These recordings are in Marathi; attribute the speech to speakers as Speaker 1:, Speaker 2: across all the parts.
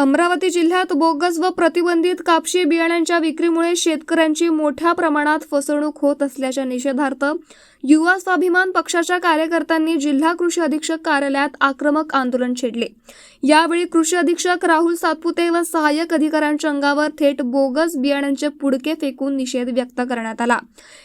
Speaker 1: अमरावती जिल्ह्यात बोगस व प्रतिबंधित कापशी बियाण्यांच्या विक्रीमुळे शेतकऱ्यांची मोठ्या प्रमाणात फसवणूक होत असल्याच्या निषेधार्थ युवा स्वाभिमान पक्षाच्या कार्यकर्त्यांनी जिल्हा कृषी अधीक्षक कार्यालयात आक्रमक आंदोलन छेडले. यावेळी कृषी अधीक्षक राहुल सातपुते व सहाय्यक अधिकाऱ्यांच्या अंगावर थेट बोगस बियाण्यांचे पुडके फेकून निषेध व्यक्त करण्यात आला.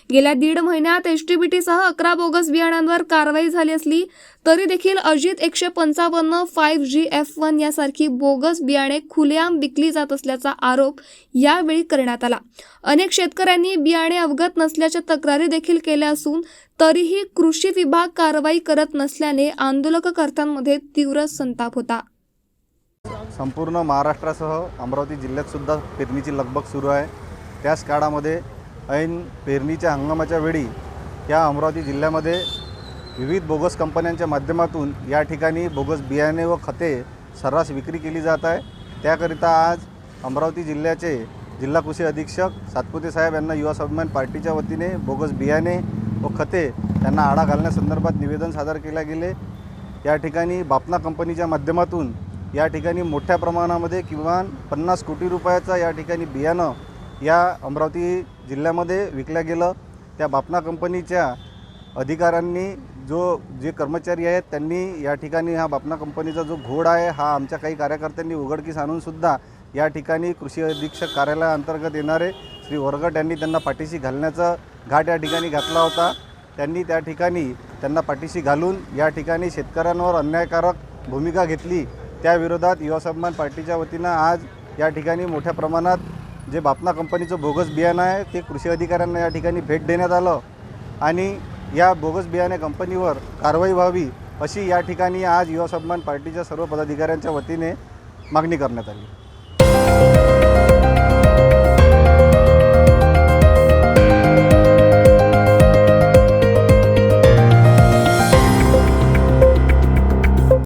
Speaker 1: गेल्या दीड महिन्यात एसटीबीटीसह अकरा बोगस बियाण्यांवर कारवाई झाली असली तरी देखील अजित एकशे पंचावन्न फाईव्ह जी एफ वन यासारखी बोगस बियाणे खुलेआम विकली जात असल्याचा आरोप यावेळी करण्यात आला. अनेक शेतकऱ्यांनी बियाणे अवगत नसल्याच्या तक्रारी देखील केल्या असून तरीही कृषी विभाग कारवाई करत नसल्याने आंदोलककर्त्यांमध्ये तीव्र संताप होता.
Speaker 2: संपूर्ण महाराष्ट्रासह अमरावती जिल्ह्यात सुद्धा पेरणीची लगबग सुरू आहे. त्याच काळामध्ये ऐन पेरणीच्या हंगामाच्या वेळी या अमरावती जिल्ह्यामध्ये विविध बोगस कंपन्यांच्या माध्यमातून या ठिकाणी बोगस बियाणे व खते सर्रास विक्री केली जात आहे. त्याकरिता आज अमरावती जिल्ह्याचे जिल्हा कृषी अधीक्षक सातपुते साहेब यांना युवा स्वाभिमान पार्टीच्या वतीने बोगस बियाणे व खते त्यांना आळा घालण्यासंदर्भात निवेदन सादर केले गेले. या ठिकाणी बापना कंपनीच्या माध्यमातून या ठिकाणी मोठ्या प्रमाणामध्ये किमान पन्नास कोटी रुपयाचा या ठिकाणी बियाणं या अमरावती जिल्ह्यामध्ये विकल्या गेलं. त्या बापना कंपनीच्या अधिकाऱ्यांनी जो जे कर्मचारी आहेत त्यांनी या ठिकाणी हा बापना कंपनीचा जो घोड आहे हा आमच्या काही कार्यकर्त्यांनी उघडकीस आणूनसुद्धा या ठिकाणी कृषी अधीक्षक कार्यालयाअंतर्गत येणारे श्री वरगट यांनी त्यांना पाठीशी घालण्याचा घाट या ठिकाणी घातला होता. त्यांनी त्या ठिकाणी त्यांना पाठीशी घालून या ठिकाणी शेतकऱ्यांवर अन्यायकारक भूमिका घेतली. त्याविरोधात युवा सन्मान पार्टीच्या वतीनं आज या ठिकाणी मोठ्या प्रमाणात जे बापना कंपनीचं बोगस बियाणं आहे ते कृषी अधिकाऱ्यांना या ठिकाणी भेट देण्यात आलं. आणि या बोगस बियाणे कंपनीवर कारवाई व्हावी अशी या ठिकाणी आज युवा स्वाभिमान पार्टीच्या सर्व पदाधिकाऱ्यांच्या वतीने मागणी करण्यात आली.